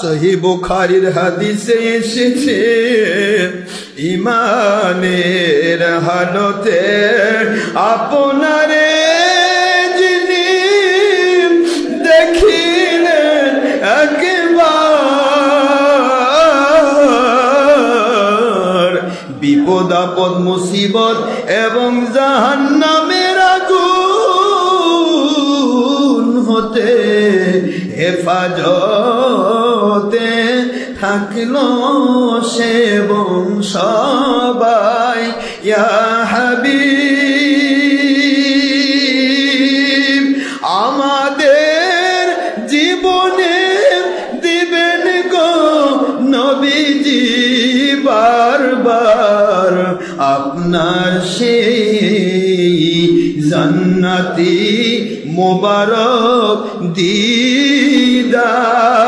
সহি বুখারির হাদিসে এসেছে ইমানের হালতে আপনারে যিনি দেখিলেন একবার, বিপদ, আপদ, মুসিবত এবং জাহান্নামের আগুন হতে হেফাজতে থাকল সে ইয়া হাবিব, আমাদের জীবনে দিবেন গো নবীজি বারবার। আপনার সেই জান্নাতি মোবারক দিদার।